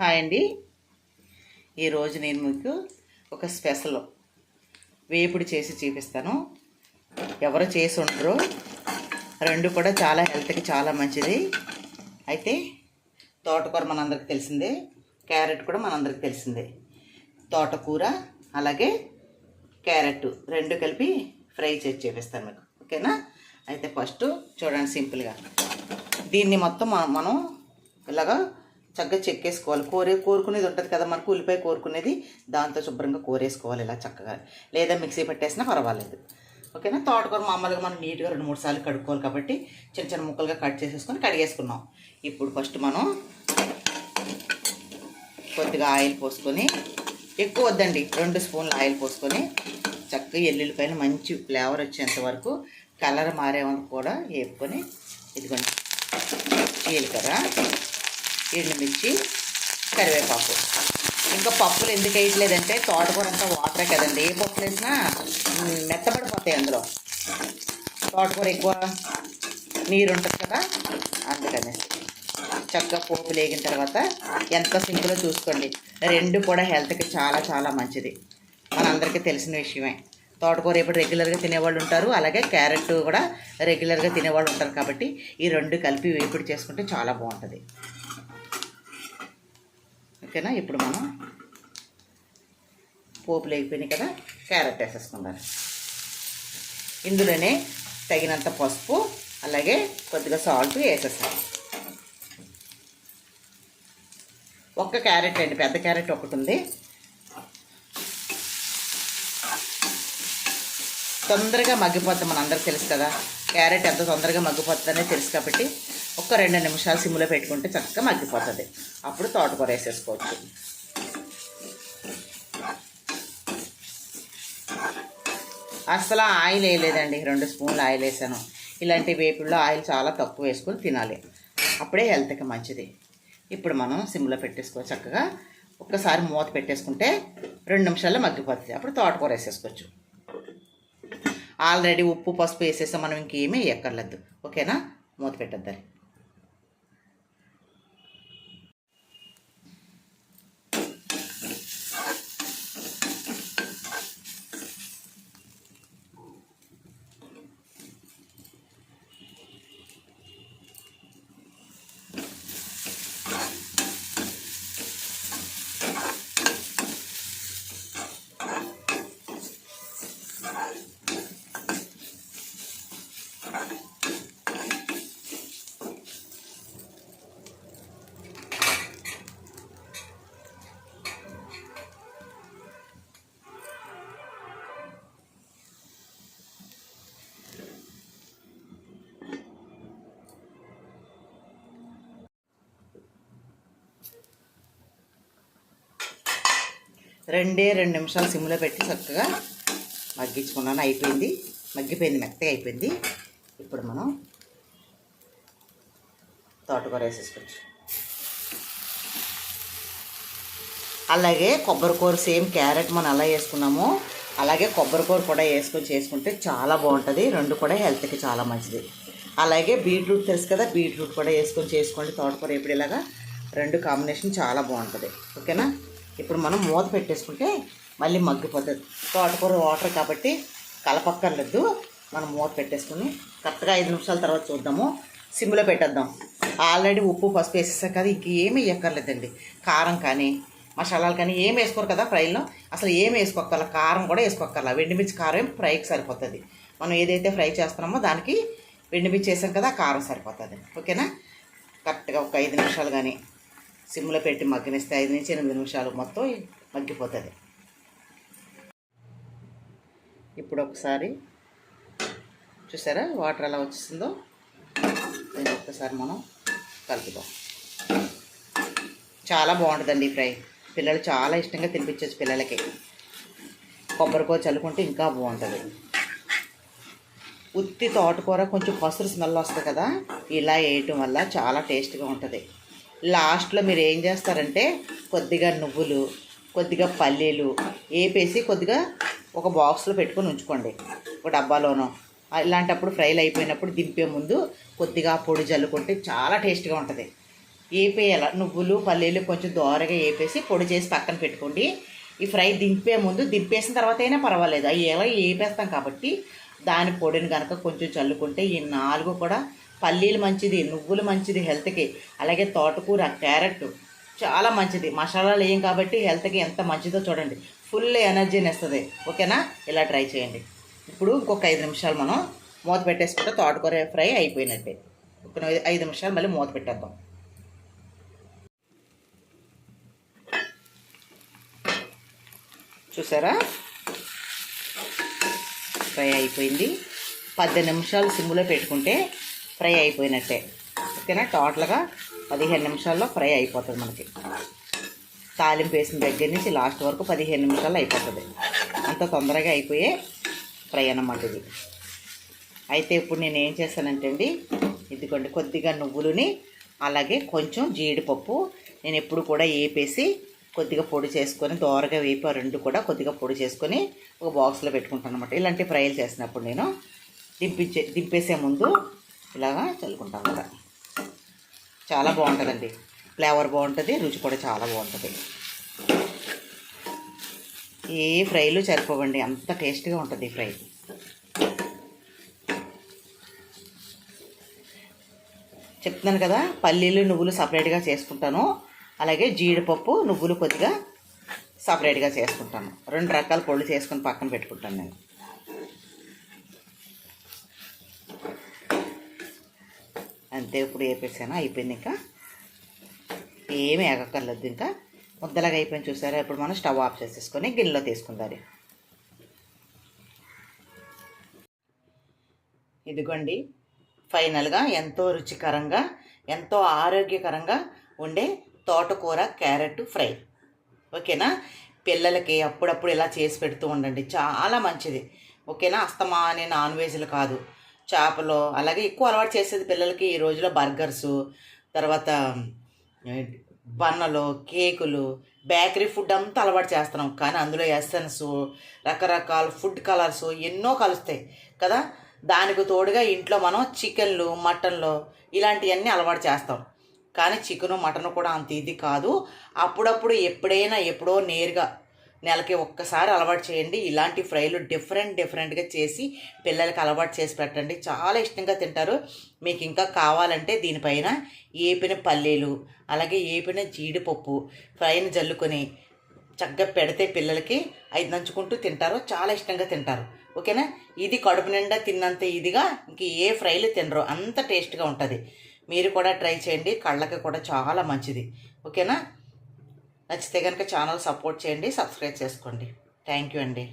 Hi అండి. ఈరోజు నేను మీకు ఒక స్పెషల్ వేపుడు చేసి చూపిస్తాను. ఎవరు చేసి ఉండరు. రెండు కూడా చాలా హెల్త్కి చాలా మంచిది. అయితే తోటకూర మనందరికి తెలిసిందే క్యారెట్ కూడా మనందరికి తెలిసిందే. తోటకూర అలాగే క్యారెట్ రెండు కలిపి ఫ్రై చేసి చూపిస్తాను మీకు. ఓకేనా? అయితే ఫస్ట్ చూడండి సింపుల్గా. దీన్ని మొత్తం మనం మనం ఇలాగా చక్కగా చెక్కేసుకోవాలి కోరే కోరుకునేది ఉంటుంది కదా మనకు ఉల్లిపాయ కోరుకునేది దాంతో శుభ్రంగా కోరేసుకోవాలి ఇలా చక్కగా. లేదా మిక్సీ పెట్టేసినా పర్వాలేదు. ఓకేనా తోటకూర మామూలుగా మనం నీట్గా రెండు మూడు సార్లు కడుక్కోవాలి కాబట్టి చిన్న చిన్న ముక్కలుగా కట్ చేసేసుకొని కడిగేసుకున్నాం. ఇప్పుడు ఫస్ట్ మనం కొద్దిగా ఆయిల్ పోసుకొని ఎక్కువ వద్దండి రెండు స్పూన్లు ఆయిల్ పోసుకొని చక్కగా ఎల్లుల్లిపైన మంచి ఫ్లేవర్ వచ్చేంత వరకు కలర్ మారే కూడా వేపుకొని ఇదిగోండి జీలకర్ర ఎండుమిర్చి కరివేపాకు. ఇంకా పప్పులు ఎందుకు వేయట్లేదంటే తోటకూర అంతా వాటరే కదండి. ఏ పప్పులు వేసినా మెత్తబడిపోతాయి అందులో. తోటకూర ఎక్కువ నీరు ఉంటుంది కదా అందుకనేసి చక్కగా పోపు లేగిన తర్వాత ఎంత సింపుల్లో చూసుకోండి. రెండు కూడా హెల్త్కి చాలా చాలా మంచిది. మనందరికీ తెలిసిన విషయమే. తోటకూర ఎప్పుడు రెగ్యులర్గా తినేవాళ్ళు ఉంటారు. అలాగే క్యారెట్ కూడా రెగ్యులర్గా తినేవాళ్ళు ఉంటారు కాబట్టి ఈ రెండు కలిపి వేపుడు చేసుకుంటే చాలా బాగుంటుంది. ఓకేనా? ఇప్పుడు మనం పోపులు అయిపోయినాయి కదా క్యారెట్ వేసేసుకుందాం. ఇందులోనే తగినంత పసుపు అలాగే కొద్దిగా సాల్ట్ వేసేస్తాం ఒక్క క్యారెట్ అండి పెద్ద క్యారెట్ ఒకటి ఉంది. తొందరగా మగ్గిపోద్ది మన తెలుసు కదా. క్యారెట్ ఎంత తొందరగా మగ్గిపోతుందనే తెలుసు కాబట్టి ఒక్క రెండు నిమిషాలు సిమ్లో పెట్టుకుంటే చక్కగా మగ్గిపోతుంది. అప్పుడు తోటకూర వేసేసుకోవచ్చు. అసలు ఆయిల్ వేయలేదండి. రెండు స్పూన్లు ఆయిల్ వేసాను. ఇలాంటి వేపుల్లో ఆయిల్ చాలా తక్కువ వేసుకొని తినాలి. అప్పుడే హెల్త్కి మంచిది. ఇప్పుడు మనం సిమ్లో పెట్టేసుకో చక్కగా ఒక్కసారి మూత పెట్టేసుకుంటే రెండు నిమిషాల్లో మగ్గిపోతుంది. అప్పుడు తోటకూర వేసేసుకోవచ్చు. ఆల్రెడీ ఉప్పు పసుపు వేసేసాం మనం ఇంకేమీ ఎక్కర్లేదు ఓకేనా? మూత పెట్టద్దాలి రెండే రెండు నిమిషాలు సిమ్లో పెట్టి చక్కగా మగ్గించుకున్నాను. అయిపోయింది. మగ్గిపోయింది. మెత్తగా అయిపోయింది. ఇప్పుడు మనం తోటకూర వేసేసుకోవచ్చు. అలాగే కొబ్బరికూర సేమ్ క్యారెట్ మనం అలా వేసుకున్నాము అలాగే కొబ్బరికూర కూడా వేసుకొని చేసుకుంటే చాలా బాగుంటుంది. రెండు కూడా హెల్త్కి చాలా మంచిది. అలాగే బీట్రూట్ తెలుసు కదా బీట్రూట్ కూడా వేసుకొని చేసుకోండి. తోటకూర ఎప్పుడు ఇలాగా రెండు కాంబినేషన్ చాలా బాగుంటుంది. ఓకేనా? ఇప్పుడు మనం మూత పెట్టేసుకుంటే మళ్ళీ మగ్గిపోతుంది. తోటకూర వాటర్ కాబట్టి కలపక్కర్లేదు. మనం మూత పెట్టేసుకుని కరెక్ట్గా ఐదు నిమిషాల తర్వాత చూద్దాము. సిమ్లో పెట్టేద్దాం. ఆల్రెడీ ఉప్పు పసుపు వేసేసాం కదా ఇంక ఏమీ వేయక్కర్లేదండి. కారం కానీ మసాలాలు కానీ ఏం వేసుకోరు కదా ఫ్రైలో. అసలు ఏం వేసుకోక్కర్ల కారం కూడా వేసుకోక్కర్ల. వెండిమిర్చి కారం ఫ్రైకి సరిపోతుంది. మనం ఏదైతే ఫ్రై చేస్తున్నామో దానికి వెండిమిర్చి వేసాం కదా కారం సరిపోతుంది. ఓకేనా? కరెక్ట్గా ఒక ఐదు నిమిషాలు కానీ సిమ్లో పెట్టి మగ్గనిస్తే ఐదు నుంచి ఎనిమిది నిమిషాలు మొత్తం మగ్గిపోతుంది. ఇప్పుడు ఒకసారి చూసారా వాటర్ ఎలా వచ్చేసిందో? దీన్ని ఒక్కసారి మనం కలుపుదాం. చాలా బాగుంటుందండి ఈ ఫ్రై. పిల్లలు చాలా ఇష్టంగా తినిపించచ్చు పిల్లలకి. కొబ్బరికూర చల్లుకుంటే ఇంకా బాగుంటుంది. ఉత్తి తోటకూర కొంచెం పసురు స్మెల్ వస్తుంది కదా ఇలా వేయటం వల్ల చాలా టేస్ట్గా ఉంటుంది. లాస్ట్లో మీరు ఏం చేస్తారంటే కొద్దిగా నువ్వులు కొద్దిగా పల్లీలు వేపేసి కొద్దిగా ఒక బాక్స్లో పెట్టుకొని ఉంచుకోండి. ఒక డబ్బాలోనో. ఇలాంటప్పుడు ఫ్రైలు అయిపోయినప్పుడు దింపే ముందు కొద్దిగా పొడి జల్లుకుంటే చాలా టేస్ట్గా ఉంటుంది. వేపేయాల నువ్వులు పల్లీలు కొంచెం దోరగా వేపేసి పొడి చేసి పక్కన పెట్టుకోండి. ఈ ఫ్రై దింపే ముందు దింపేసిన తర్వాత అయినా పర్వాలేదు. అవి ఎలా వేపేస్తాం కాబట్టి దాని పొడిని కనుక కొంచెం చల్లుకుంటే ఈ నాలుగు కూడా పల్లీలు మంచిది నువ్వులు మంచిది హెల్త్కి. అలాగే తోటకూర క్యారెట్ చాలా మంచిది. మసాలాలు వేయం కాబట్టి హెల్త్కి ఎంత మంచిదో చూడండి. ఫుల్ ఎనర్జీని ఇస్తుంది ఓకేనా? ఇలా ట్రై చేయండి. ఇప్పుడు ఇంకొక ఐదు నిమిషాలు మనం మూత పెట్టేసుకుంటే తోటకూర ఫ్రై అయిపోయినట్టే. ఒక ఐదు నిమిషాలు మళ్ళీ మూత పెట్టేద్దాం. చూసారా? ఫ్రై అయిపోయింది. పద్దెనిమిషాలు నిమిషాలు సిమ్లో పెట్టుకుంటే ఫ్రై అయిపోయినట్టే. ఓకేనా? టోటల్గా పదిహేను నిమిషాల్లో ఫ్రై అయిపోతుంది మనకి. తాలింపు వేసిన దగ్గర నుంచి లాస్ట్ వరకు పదిహేను నిమిషాలు అయిపోతుంది. అంత తొందరగా అయిపోయే ఫ్రై అన్నమాట ఇది. అయితే ఇప్పుడు నేను ఏం చేస్తానంటే అండి ఇదిగోండి కొద్దిగా నువ్వులని అలాగే కొంచెం జీడిపప్పు నేను ఎప్పుడు కూడా వేపేసి కొద్దిగా పొడి చేసుకొని దోరగా వేపి రెండు కూడా కొద్దిగా పొడి చేసుకొని ఒక బాక్స్లో పెట్టుకుంటాను అనమాట ఇలాంటి ఫ్రైలు చేసినప్పుడు నేను దింపించే దింపేసే ముందు ఇలాగా చల్లుకుంటాను కదా. చాలా బాగుంటుందండి. ఫ్లేవర్ బాగుంటుంది రుచి కూడా చాలా బాగుంటుంది. ఏ ఫ్రైలు సరిపోవండి. అంత టేస్ట్గా ఉంటుంది ఈ ఫ్రై. చెప్తున్నాను కదా పల్లీలు నువ్వులు సపరేట్గా చేసుకుంటాను. అలాగే జీడిపప్పు నువ్వులు కొద్దిగా సపరేట్గా చేసుకుంటాను. రెండు రకాల పొళ్ళు చేసుకొని పక్కన పెట్టుకుంటాను నేను. అంతే ఇప్పుడు వేపేసాను అయిపోయింది ఇంకా. ఏమి ఎగక్కర్లేదు ఇంకా. ముద్దలాగా అయిపోయింది చూసారా? ఇప్పుడు మనం స్టవ్ ఆఫ్ చేసేసుకొని గిన్నెలో తీసుకుందాలి ఇదిగోండి ఫైనల్గా ఎంతో రుచికరంగా ఎంతో ఆరోగ్యకరంగా ఉండే తోటకూర క్యారెట్ ఫ్రై. ఓకేనా? పిల్లలకి అప్పుడప్పుడు ఇలా చేసి పెడుతూ ఉండండి. చాలా మంచిది. ఓకేనా? అస్తమా అనే నాన్ వెజ్లు కాదు. చేపలు అలాగే ఎక్కువ అలవాటు చేసేది పిల్లలకి ఈ రోజులో బర్గర్స్ తర్వాత బన్నలు కేకులు బేకరీ ఫుడ్ అంతా అలవాటు చేస్తున్నాం. కానీ అందులో ఎసెన్స్ రకరకాల ఫుడ్ కలర్స్ ఎన్నో కలుస్తాయి కదా? దానికి తోడుగా ఇంట్లో మనం చికెన్లు మటన్లు ఇలాంటివన్నీ అలవాటు చేస్తాం. కానీ చికెను మటన్ కూడా అంత ఇది కాదు. అప్పుడప్పుడు ఎప్పుడైనా ఎప్పుడో నేరుగా నెలకి ఒక్కసారి అలవాటు చేయండి. ఇలాంటి ఫ్రైలు డిఫరెంట్ డిఫరెంట్గా చేసి పిల్లలకి అలవాటు చేసి పెట్టండి. చాలా ఇష్టంగా తింటారు. మీకు ఇంకా కావాలంటే దీనిపైన ఏపిన పల్లీలు అలాగే ఏపిన జీడిపప్పు ఫ్రైని జల్లుకొని చక్కగా పెడితే పిల్లలకి ఐదు నంచుకుంటూ తింటారు. చాలా ఇష్టంగా తింటారు. ఓకేనా? ఇది కడుపు నిండా తిన్నంత ఇదిగా ఇంక ఏ ఫ్రైలు తినరు. అంత టేస్ట్గా ఉంటుంది. మీరు కూడా ట్రై చేయండి. కళ్ళకి కూడా చాలా మంచిది. ఓకేనా? నచ్చితే కనుక ఛానల్ సపోర్ట్ చేయండి సబ్స్క్రైబ్ చేసుకోండి. థ్యాంక్ యూ అండి.